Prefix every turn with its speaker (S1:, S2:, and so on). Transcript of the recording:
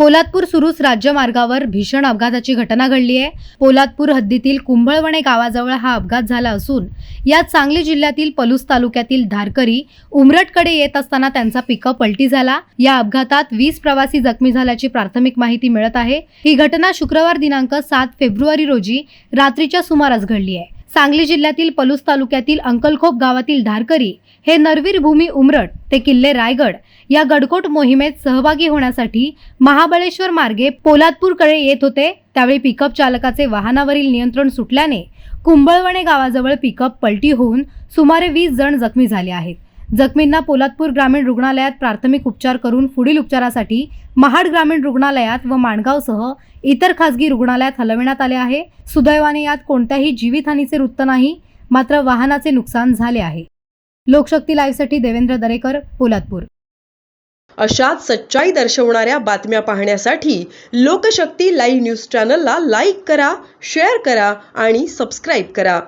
S1: पोलादपूर सुरूस राज्यमार्गावर भीषण अपघाताची घटना घडली आहे. पोलादपूर हद्दीतील कुंभळवणे गावाजवळ हा अपघात झाला असून यात सांगली जिल्ह्यातील पलूस तालुक्यातील धारकरी उमरटकडे येत असताना त्यांचा पिकअप पलटी झाला. या अपघातात वीस प्रवासी जखमी झाल्याची प्राथमिक माहिती मिळत आहे. ही घटना शुक्रवार दिनांक सात फेब्रुवारी रोजी रात्रीच्या सुमारास घडली आहे. सांगली जिल्ह्यातील पलूस तालुक्यातील अंकलखोप गावातील धारकरी हे नरवीर भूमी उमरट ते किल्ले रायगड या गडकोट मोहिमेत सहभागी होण्यासाठी महाबळेश्वर मार्गे पोलादपूरकडे येत होते. त्यावेळी पिकअप चालकाचे वाहनावरील नियंत्रण सुटल्याने कुंभळवणे गावाजवळ पिकअप पलटी होऊन सुमारे वीस जण जखमी झाले आहेत. जखमींना पोलादपूर ग्रामीण रुग्णालयात प्राथमिक उपचार करून पुढील उपचारासाठी महाड ग्रामीण रुग्णालयात व माणगावसह इतर खासगी रुग्णालयात हलविण्यात आले आहे. सुदैवाने यात कोणत्याही जीवितहानीचे वृत्त नाही मात्र वाहनाचे नुकसान झाले आहे. लोकशक्ती लाईव्हसाठी देवेंद्र दरेकर पोलादपूर.
S2: अशाच सच्चाई दर्शवणाऱ्या बातम्या पाहण्यासाठी लोकशक्ती लाईव्ह न्यूज चॅनलला लाईक करा शेअर करा आणि सबस्क्राईब करा.